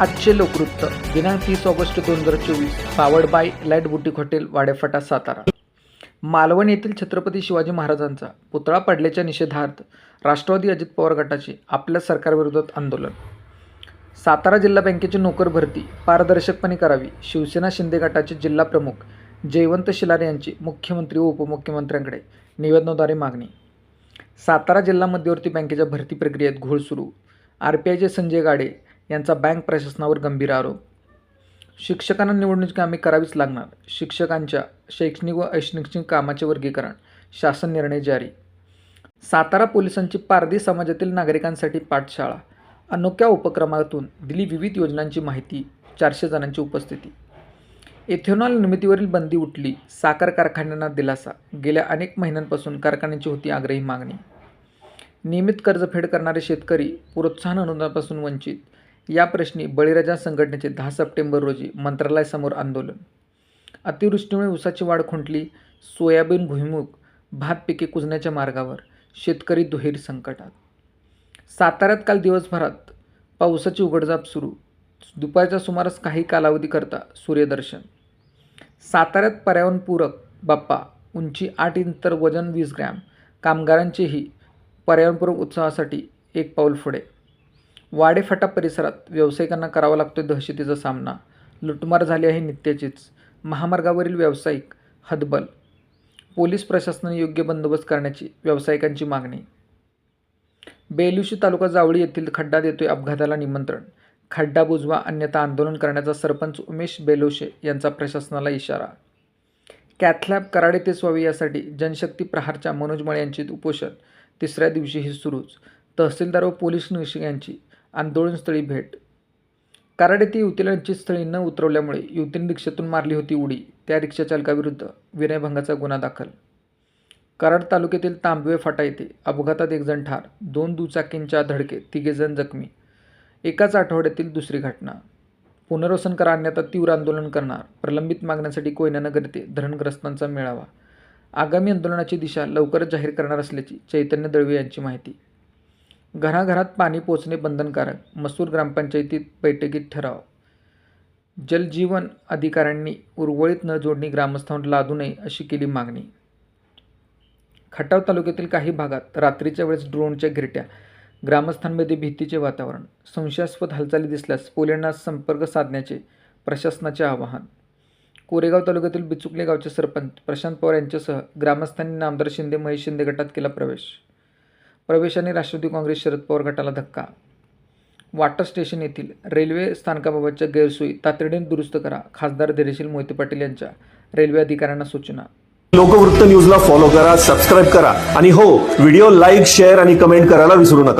आजचे लोकवृत्त. दिनांक तीस ऑगस्ट दोन हजार चोवीस. Powered by light boutique hotel Wadephata Satara. Malvan येथील छत्रपती शिवाजी महाराजांचा पुतळा पडल्याच्या निषेधार्थ राष्ट्रवादी अजित पवार गटाचे आपल्या सरकारविरोधात आंदोलन. सातारा जिल्हा बँकेची नोकर भरती पारदर्शकपणे करावी. शिवसेना शिंदे गटाचे जिल्हा प्रमुख जयवंत शिलार यांची मुख्यमंत्री व उपमुख्यमंत्र्यांकडे निवेदनाद्वारे मागणी. सातारा जिल्हा मध्यवर्ती बँकेच्या भरती प्रक्रियेत घोळ सुरू. आर पी आयचे संजय गाडे यांचा बँक प्रशासनावर गंभीर आरोप. शिक्षकांना निवडणूक कामे करावीच लागणार. शिक्षकांच्या शैक्षणिक व ऐक्षणिक कामाचे वर्गीकरण. शासन निर्णय जारी. सातारा पोलिसांची पारधी समाजातील नागरिकांसाठी पाठशाळा. अनोख्या उपक्रमातून दिली विविध योजनांची माहिती चारशे जणांची उपस्थिती. इथेनॉल निर्मितीवरील बंदी उठली. साखर कारखान्यांना दिलासा. गेल्या अनेक महिन्यांपासून कारखान्यांची होती आग्रही मागणी. नियमित कर्जफेड करणारे शेतकरी प्रोत्साहन अनुदानापासून वंचित. या प्रश्नी बळीराजा संघटनेचे दहा सप्टेंबर रोजी मंत्रालयासमोर आंदोलन. अतिवृष्टीमुळे ऊसाची वाढ खुंटली सोयाबीन भुईमुग भात पिके कुजण्याच्या मार्गावर शेतकरी दुहेरी संकटात. साताऱ्यात काल दिवसभरात पावसाची उघडझाप सुरू. दुपारच्या सुमारास काही कालावधीकरता सूर्यदर्शन. साताऱ्यात पर्यावरणपूरक बाप्पा उंची आठ इंच तर वजन वीस ग्रॅम कामगारांचेही पर्यावरणपूरक उत्सवासाठी एक पाऊल पुढे. वाडेफाटा परिसरात व्यावसायिकांना करावा लागतो दहशतीचा सामना. लुटमार झाली आहे नित्याचीच. महामार्गावरील व्यावसायिक हतबल. पोलीस प्रशासनाने योग्य बंदोबस्त करण्याची व्यावसायिकांची मागणी. बेलुशी तालुका जावळी येथील खड्डा देतोय अपघाताला निमंत्रण. खड्डा बुजवा अन्यथा आंदोलन करण्याचा सरपंच उमेश बेलोशे यांचा प्रशासनाला इशारा. कॅथलॅब कराडे ते स्वावी यासाठी जनशक्ती प्रहारच्या मनोज मळे यांची उपोषण. तिसऱ्या दिवशीही सुरूच. तहसीलदार व पोलीस निरीक्षक यांची आंदोलनस्थळी भेट. कराड येथे युवतीला स्थळी न उतरवल्यामुळे युवतीने रिक्षातून मारली होती उडी. त्या रिक्षाचालकाविरुद्ध विनयभंगाचा गुन्हा दाखल. कराड तालुक्यातील तांबवे फाटा येथे अपघातात एकजण ठार दोन दुचाकींच्या धडकेत तिघेजण जखमी. एकाच आठवड्यातील दुसरी घटना. पुनर्वसन करा आणण्यात तीव्र आंदोलन करणार प्रलंबित मागण्यासाठी कोयनानगर येथे धरणग्रस्तांचा मेळावा. आगामी आंदोलनाची दिशा लवकरच जाहीर करणार असल्याची चैतन्य दळवे यांची माहिती. घराघरात पाणी पोचणे बंधनकारक. मसूर ग्रामपंचायतीत बैठकीत ठराव. जलजीवन अधिकाऱ्यांनी उर्वरित न जोडणी ग्रामस्थांवर लादू नये अशी केली मागणी. खटाव तालुक्यातील काही भागात रात्रीच्या वेळेस ड्रोनच्या गिरट्या ग्रामस्थांमध्ये भीतीचे वातावरण संशयास्पद हालचाली दिसल्यास पोलिसांना संपर्क साधण्याचे प्रशासनाचे आवाहन. कोरेगाव तालुक्यातील बिचुकले गावचे सरपंच प्रशांत पवार यांच्यासह ग्रामस्थांनी नामदार शिंदे महेश शिंदे गटात केला प्रवेश. प्रवेशाने राष्ट्रवादी काँग्रेस शरद पवार गटाला धक्का. वाटर स्टेशन येथील रेल्वे स्थानकाबाबतच्या गैरसोयी तातडीने दुरुस्त करा खासदार धैर्यशील मोहिते पाटील यांच्या रेल्वे अधिकाऱ्यांना सूचना. लोकवृत्त न्यूजला फॉलो करा सबस्क्राईब करा आणि हो व्हिडिओ लाईक शेअर आणि कमेंट करायला विसरू नका.